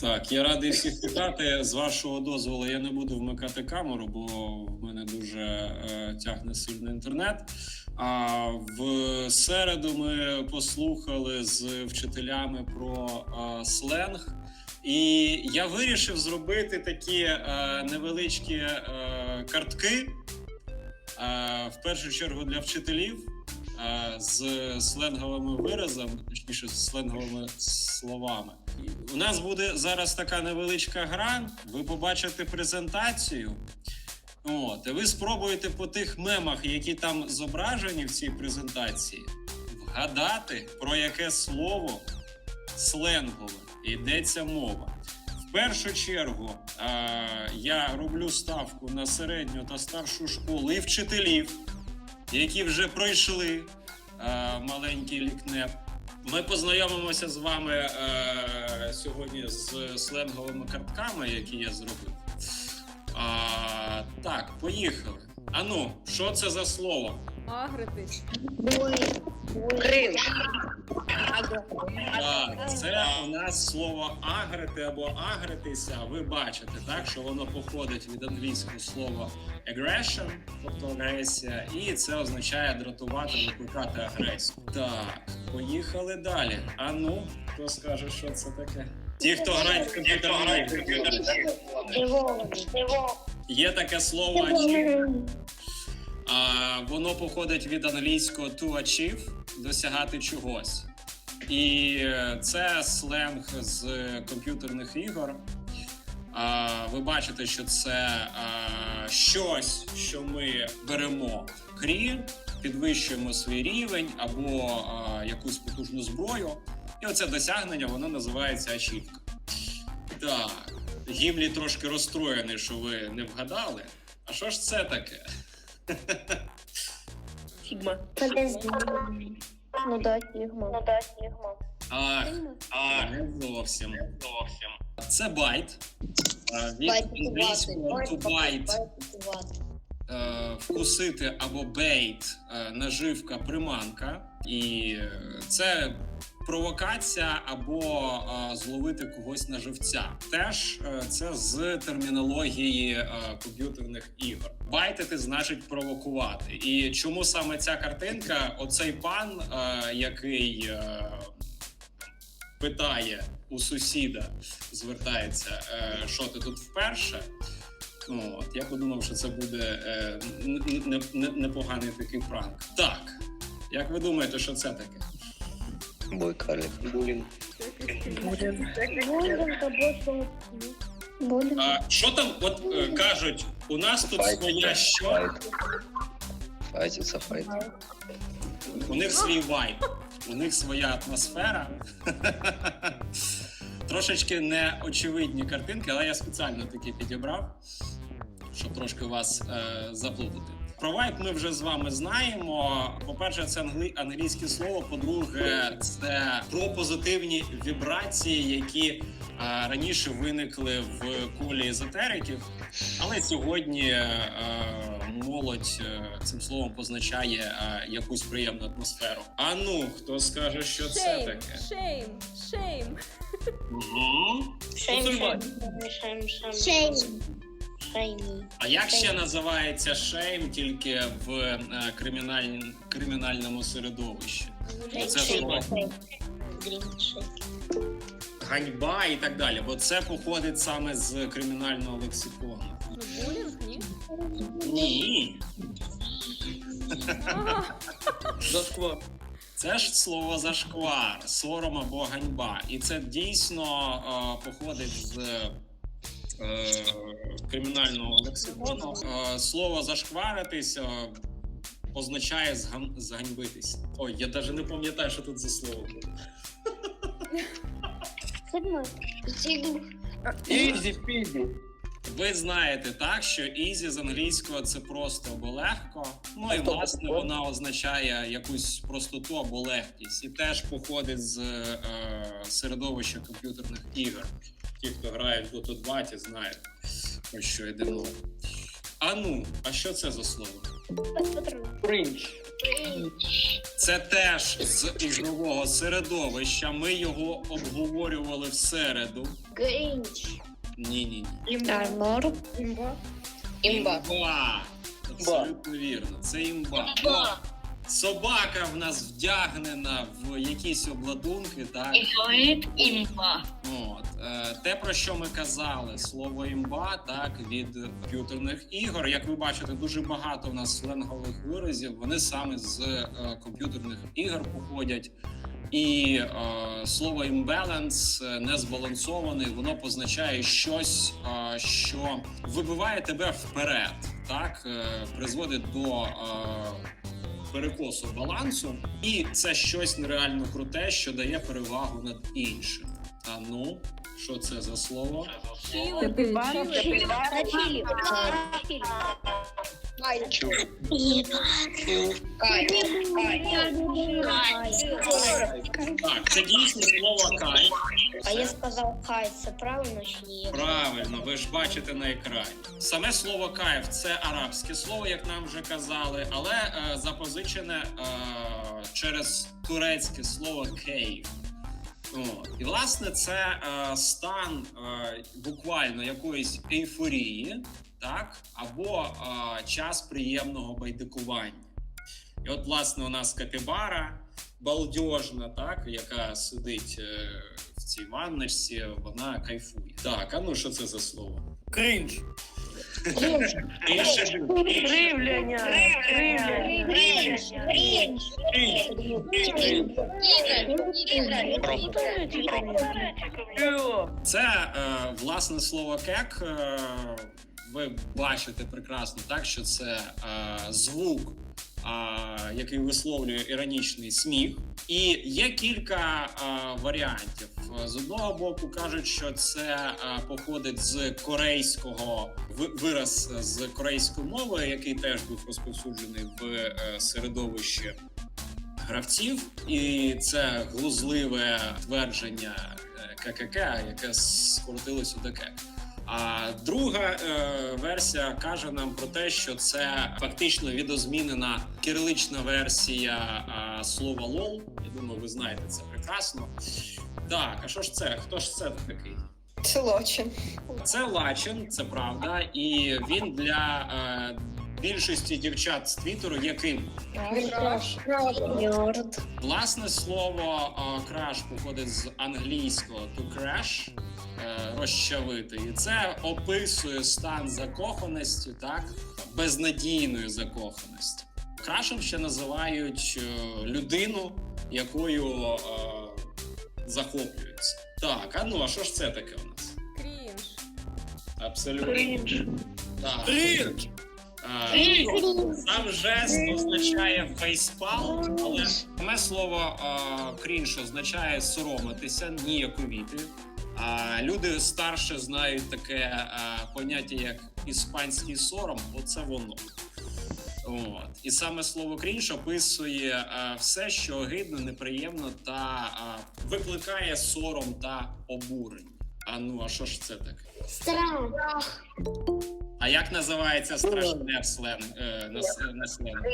Так, я радий всіх вітати. З вашого дозволу я не буду вмикати камеру, бо в мене дуже е, тягне сильно інтернет. А в середу ми послухали з вчителями про е, сленг. І я вирішив зробити такі е, невеличкі е, картки, е, в першу чергу для вчителів з сленговими виразами, точніше, з сленговими словами. У нас буде зараз така невеличка гра. Ви побачите презентацію. От, і ви спробуєте по тих мемах, які там зображені в цій презентації, вгадати, про яке слово сленгове йдеться мова. В першу чергу е, я роблю ставку на середню та старшу школу і вчителів, які вже пройшли е, маленький лікнеп. Ми познайомимося з вами е, сьогодні з сленговими картками, які я зробив. А, так, поїхали. Ану, що це за слово? Агритись. Кринж. Так, це у нас слово агрити або агритися. Ви бачите, так, що воно походить від англійського слова aggression, тобто агресія, і це означає дратувати, викликати агресію. Так, поїхали далі. А ну, хто скаже, що це таке? Ті, хто грають в комп'ютерні. Є таке слово. А, воно походить від англійського to achieve досягати чогось. І е, це сленг з комп'ютерних ігор. А, ви бачите, що це а, щось, що ми беремо в грі, підвищуємо свій рівень або а, якусь потужну зброю. І оце досягнення воно називається ачівка. Так, Гімлі трошки розстроєний, що ви не вгадали. А що ж це таке? Фігма. Подожди. Ну да, фігма. Ну да, фігма. Ах, а, не зовсім. зовсім. Це байт. А, Від англійського to bite е, вкусити або бейт, е, наживка, приманка. І е, це провокація або е, зловити когось на живця. Теж е, це з термінології е, комп'ютерних ігор. Байтити значить провокувати. І чому саме ця картинка? Оцей пан, е, який. е, Питає у сусіда, звертається, е, що ти тут вперше. Ну, От, я подумав, що це буде е, непоганий такий пранк. Так, як ви думаєте, що це таке? Бойкалик. Булінг. Будем тобой Будем. А, що там, от е, кажуть, у нас тут своя що? Файт. Файт, файт. У них свій вайб, у них своя атмосфера. Трошечки неочевидні картинки, але я спеціально такі підібрав, щоб трошки вас е, заплутати. Про вайб ми вже з вами знаємо. По-перше, це англі... англійське слово. По-друге, це про позитивні вібрації, які е, раніше виникли в колі езотериків. Але сьогодні е, молодь е, цим словом позначає е, якусь приємну атмосферу. А ну, хто скаже, що це таке? шейм, шейм. Шейм, шейм, шейм, шейм. Шейм. Шейм. А як ще називається шейм тільки в е, кримінальній, кримінальному середовищі? Ганьба і так далі. Бо це походить саме з кримінального лексикону. Ну, булінг, ні? Ні, Ага. Зашквар. це ж слово зашквар, сором або ганьба. І це дійсно е, походить з кримінального лексикону. Е, слово зашкваритись е, означає зган- зганьбитись. Ой, я навіть не пам'ятаю, що тут за слово було. Сигма. Ізі. Ви знаєте так, що easy з англійського це просто або легко. Ну і власне вона означає якусь простоту або легкість, і теж походить з е, середовища комп'ютерних ігор. Ті, хто грають в Dota 2, ті знають про що йде мова. А ну, а що це за слово? Кринж. Це теж з ігрового середовища. Ми його обговорювали в середу. Грінч. Ні, ні, ні. Армор. Імба. Імба. Імба. Абсолютно вірно. Це імба. Собака в нас вдягнена в якісь обладунки, так? говорить імба. От е, те, про що ми казали, слово імба, так від комп'ютерних ігор. Як ви бачите, дуже багато в нас сленгових виразів. Вони саме з е, комп'ютерних ігор походять. І е, слово імбаланс е, незбалансований, воно позначає щось, е, що вибиває тебе вперед, так е, призводить до е, перекосу балансу, і це щось нереально круте, що дає перевагу над іншим. А ну, що це за слово? Чілити. Чілити. Чу. Так, це дійсно слово кайф. А я сказав хай, це правильно чи ні? Правильно, ви ж бачите на екрані. Саме слово кайф це арабське слово, як нам вже казали, але е, запозичене е, через турецьке слово кейф. І власне це е, стан е, буквально якоїсь ейфорії, так, або е, час приємного байдикування. І от, власне, у нас капібара балдежна, так, яка сидить е, в цій ванночці, вона кайфує. Так, а ну що це за слово? Крінж. Кривляння. Це е, власне слово кек. Ви бачите прекрасно, так що це е, звук, е, який висловлює іронічний сміх. І є кілька е, варіантів. З одного боку кажуть, що це е, походить з корейського вираз з корейської мови, який теж був розповсюджений в е, середовищі гравців, і це глузливе твердження е, ККК, яке скоротилось у ДК. А друга е, версія каже нам про те, що це фактично відозмінена кирилична версія е, слова лол. Я думаю, ви знаєте це прекрасно. Так, а що ж це? Хто ж це такий? Це лочин. Це Лачин, це правда, і він для е, більшості дівчат з Твіттеру яким? Ньорд. Власне слово е, краш походить з англійського to crash, розчавити. І це описує стан закоханості, так, безнадійної закоханості. Крашем ще називають е, людину, якою е, захоплюються. Так, а ну а що ж це таке у нас? Крінж. Абсолютно. Крінж. Так. Крінж. Сам жест означає фейспал, але саме слово крінж означає соромитися, ніяковіти. А люди старше знають таке а, поняття, як іспанський сором, оце воно. От. І саме слово крінж описує а, все, що огидно, неприємно та а, викликає сором та обурення. А ну, а що ж це таке? Страх. А як називається страшне в слен, е, на, с- на сленгу?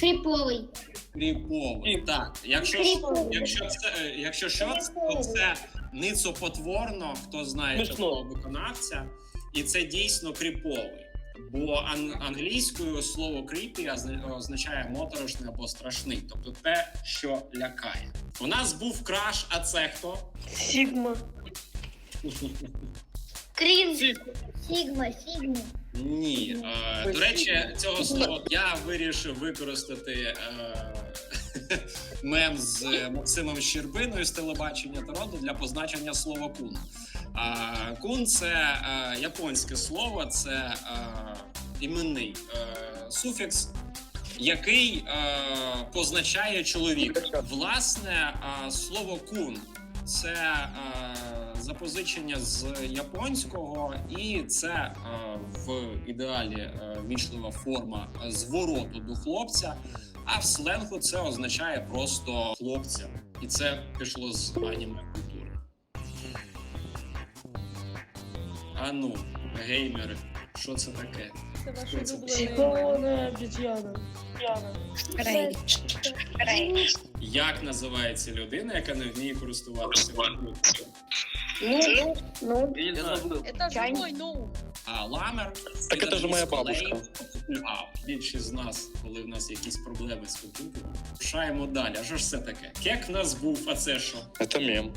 Криповий. Кріповий. Так, якщо ж- якщо це, е, якщо що, то це ницопотворно, хто знає такого виконавця, і це дійсно кріповий. Бо ан- англійською слово кріпі означає моторошний або страшний, тобто те, що лякає. У нас був краш, а це хто? Сігма. Сігма. Сігма, Сігма. Ні. Е, до речі, цього слова я вирішив використати е, мем з Максимом Щербиною з телебачення Торонто для позначення слова кун. Кун це е, японське слово, це е, іменний е, суфікс. Який е, позначає чоловіка. Власне, е, слово кун це е, запозичення з японського, і це е, в ідеалі е, вічлива форма звороту до хлопця. А в сленгу це означає просто хлопця, і це пішло з аніме культури. А ну, геймери, що це таке? Це ваш Що це? обезьяна. Яна. Як називається людина, яка не вміє користуватися комп'ютером? Ну, ну, Я забыл. Это ну. А ламер Так це ж моя бабушка. А більшість з нас, коли в нас якісь проблеми з комп'ютером, рушаємо далі. А що ж це таке? Кек в нас був, а це що? Это мем.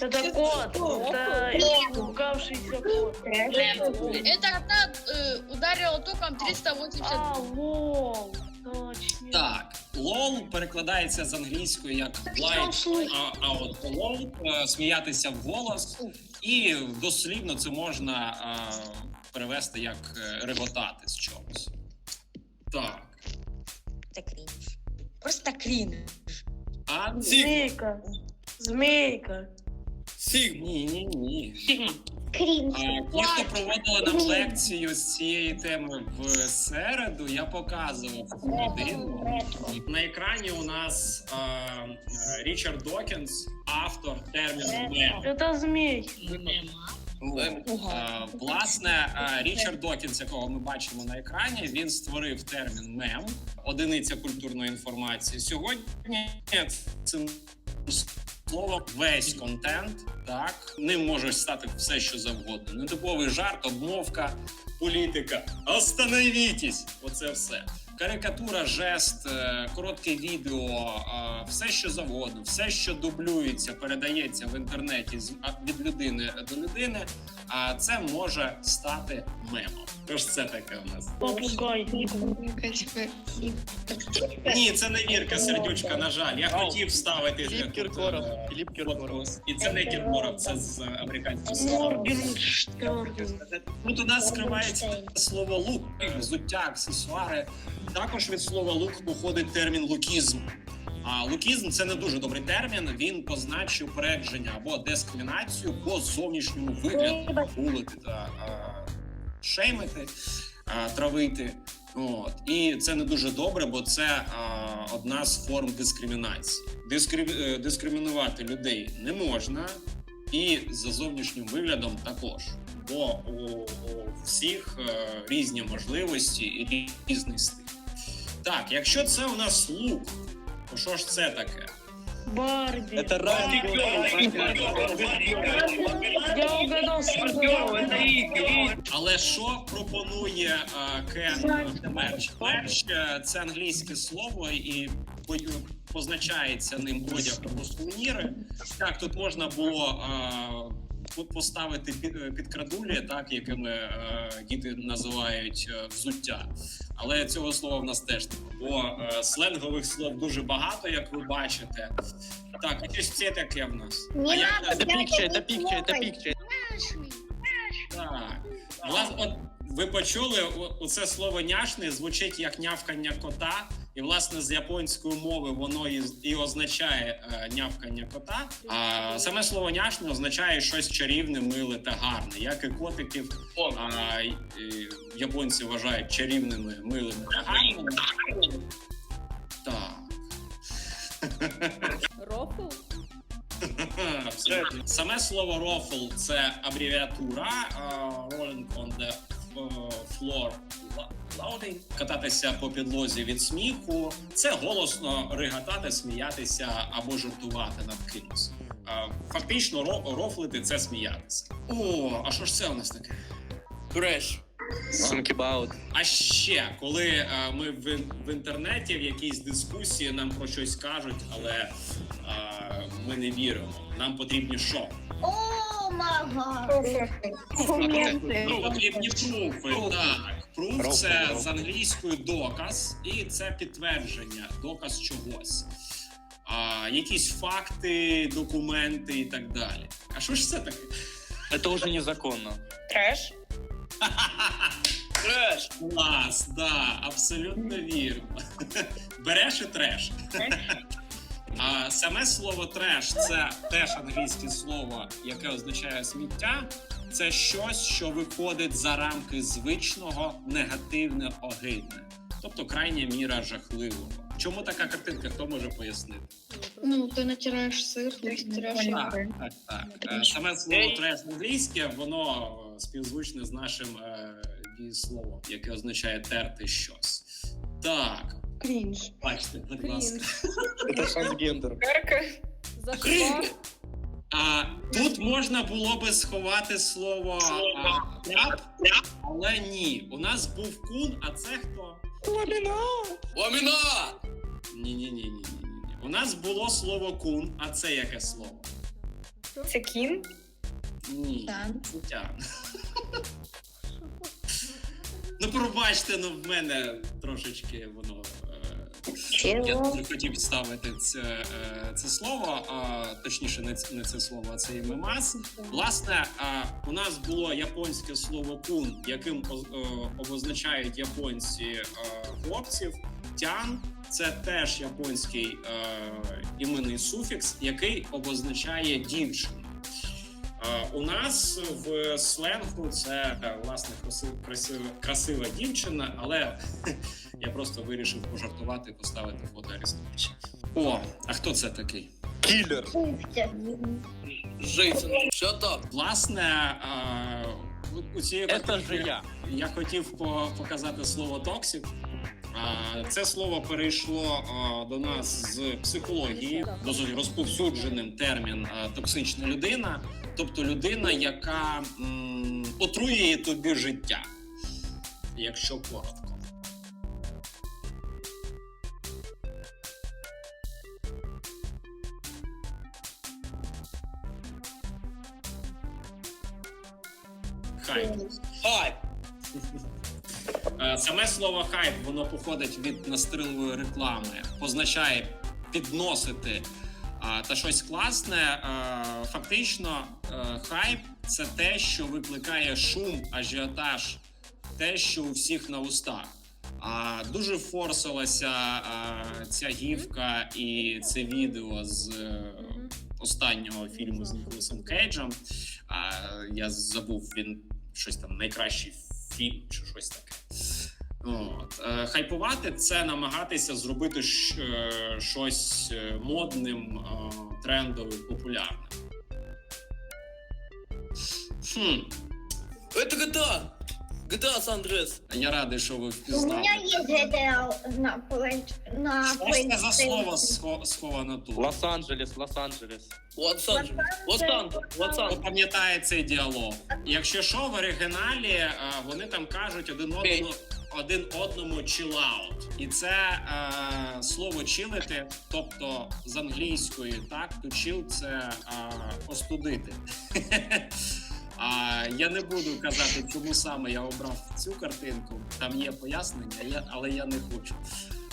Это кот. Это испугавшийся кот. Это одна э, ударила током 380. А, лол. Точно. Так, лол перекладається з англійської як лайк, а, а от лол е, сміятися в голос, і дослівно це можна е, перевести як е, реготати з чогось. Так. Це крінж. Просто крінж. А Змейка. Змейка. ні, ні, ні. крінж. А, Ті, хто проводили нам лекцію з цієї теми в середу, я показував людину. На екрані у нас е, е, Річард Докінс, автор терміну мем. Это змей. Е, Власне, е, Річард Докінс, якого ми бачимо на екрані, він створив термін мем, одиниця культурної інформації. Сьогодні цим словом весь контент, так ним може стати все, що завгодно. Нетиповий жарт, обмовка, політика. Остановітесь! Оце все. Карикатура, жест, е, коротке відео, е, все що завгодно, все, що дублюється, передається в інтернеті від людини до людини, а це може стати мемом. Тож це таке у нас. Ні, це не Вірка Сердючка. На жаль, я хотів вставити Філіп Кіркоров. е, Філіп. Кіркоров. І це не Кіркоров, це з американського слова. Тут у нас скривається слово лук, взуття, аксесуари. Також від слова лук походить термін лукізм. А лукізм це не дуже добрий термін. Він позначує упередження або дискримінацію по зовнішньому вигляду, булити та а, шеймити, а, травити. От і це не дуже добре, бо це а, одна з форм дискримінації. Дискрим, е, дискримінувати людей не можна, і за зовнішнім виглядом також. Бо у, у всіх е, різні можливості і різний стиль. Так, якщо це у нас лук, то що ж це таке? Барби. Это Райан Я угадал с Это Игорь. Але що пропонує е, Кен мерч? Мерч е, це англійське слово і по- позначається ним одяг або сувеніри. Так, тут можна було е, поставити під, е, підкрадулі, так якими е, діти називають е, взуття. Але цього слова в нас теж немає. Бо е, сленгових слов дуже багато, як ви бачите. Так, і щось це таке в нас. А як Это пикча, это пикча, это пикча. так. Власне, от ви почули оце слово няшний звучить як нявкання кота, і власне з японської мови воно і, і означає е, нявкання кота. А саме слово няшне означає щось чарівне, миле та гарне, як і котиків. А, і японці вважають чарівними, милими та гарними. Так. Рофл? Абсолютно. Саме слово рофл це абревіатура rolling on the uh, floor кататися по підлозі від сміху. Це голосно ригатати, сміятися або жартувати над кимось. Фактично, рофлити це сміятися. О, а що ж це у нас таке? Креш. Сумки Баут. А ще коли е, ми в, в інтернеті в якійсь дискусії нам про щось кажуть, але е, ми не віримо. Нам потрібні що? О, мага. Нам потрібні пруфи. Так, пруф це з англійською доказ, і це підтвердження, доказ чогось. А, якісь факти, документи і так далі. А що ж це таке? Это уже незаконно. Трэш. Креш. Клас, да, абсолютно вірно. Береш і треш. А саме слово треш це теж англійське слово, яке означає сміття. Це щось, що виходить за рамки звичного, негативне, огидне. Тобто крайня міра жахливого. Чому така картинка? Хто може пояснити? Ну, ти натираєш сир, натираєш Так, так, так. Е, Саме слово треш англійське, воно е, співзвучне з нашим е, дієсловом, яке означає терти щось. Так, Крінж. бачите, будь ласка. Это трансгендер. Зашла. А, тут можна було би сховати слово а, тряп, але ні. У нас був кун, а це хто? Ламіна! Ні, ні, ні, ні, ні. У нас було слово кун, а це яке слово? Це кін? Ні. Тян. Ну, пробачте, ну в мене трошечки воно. Я дуже хотів ставити це, е, це слово, а точніше, не, ц- не це слово, а це мемас. Власне, у нас було японське слово кун, яким оз- обозначають японці е, хлопців. Тян це теж японський е, іменний суфікс, який обозначає дівчину. У нас в сленгу це е, власне красива, красива, красива дівчина, але я просто вирішив пожартувати і поставити фото Арестовича. О, а хто це такий? Киллер. Джейсон, shut up. Власне, у- цієї я. Я хотів показати слово токсик. Це слово перейшло до нас з психології, досить розповсюдженим термін токсична людина, тобто людина, яка м, отруює тобі життя, якщо коротко. Хай. Хай! Е, Саме слово хайп воно походить від настрілової реклами, позначає підносити та щось класне. Е, Фактично, хайп це те, що викликає шум, ажіотаж, те, що у всіх на устах. А дуже форсилася а, ця гівка і це відео з е, останнього фільму з Ніколасом Кейджем. А, я забув він щось там найкращий фільм чи щось таке. От. Е, хайпувати це намагатися зробити е, щось е, модним, е, трендовим, популярним. Хм, Это GTA! GTA San Andreas. я радий, що ви У впізнали. меня есть GTA на плей- на Що ж це за PlayStation. слово схо- сховано тут? Лос-Анджелес, Лос-Анджелес. Лос-Анджелес. Лос-Анджелес. Лос-Анджелес. пам'ятає цей діалог? Якщо що, в оригіналі е, вони там кажуть один одному. Один одному chill. І це е, слово чилити, тобто з англійської, так, to chill – це е, остудити. А я не буду казати, чому саме я обрав цю картинку. Там є пояснення, але я не хочу.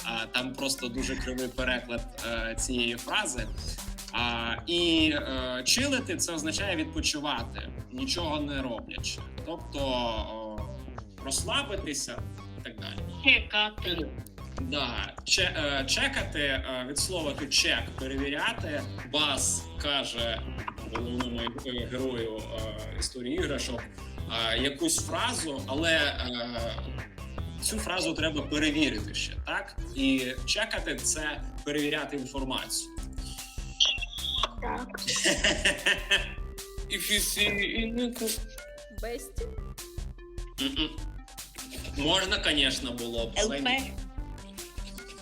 А, там просто дуже кривий переклад е, цієї фрази. А, і е, чилити це означає відпочивати, нічого не роблячи. Тобто о, розслабитися і так далі. Чекати. Да, че, е, чекати е, від слова to check, перевіряти. Бас каже головному герою е, історії іграшок е, якусь фразу, але е, цю фразу треба перевірити ще, так? І чекати це перевіряти інформацію. Так. If you see Бесті. Можна, звісно, було б. ЛП.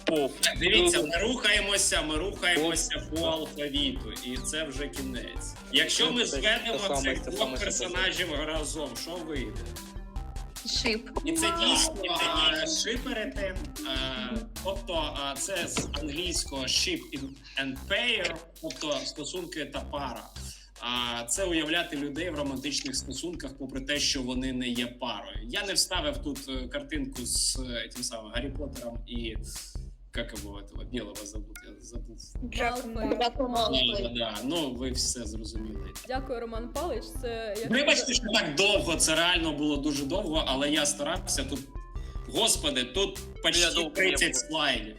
Пов. Дивіться, ми рухаємося, ми рухаємося по алфавіту, і це вже кінець. Якщо ми зведемо цих двох персонажів разом, що вийде? Шип. І це дійсно а, шиперити. а, Тобто а, це з англійського ship and pair, тобто стосунки та пара. А це уявляти людей в романтичних стосунках, попри те, що вони не є парою. Я не вставив тут е, картинку з е, тим самим Гаррі Поттером і його этого білого забув. Я забув. Да, да, ну ви все зрозуміли. Дякую, Роман Палич. Це як Вибачте, що так довго. Це реально було дуже довго, але я старався тут. Господи, тут Я почти довго 30 був. слайдів.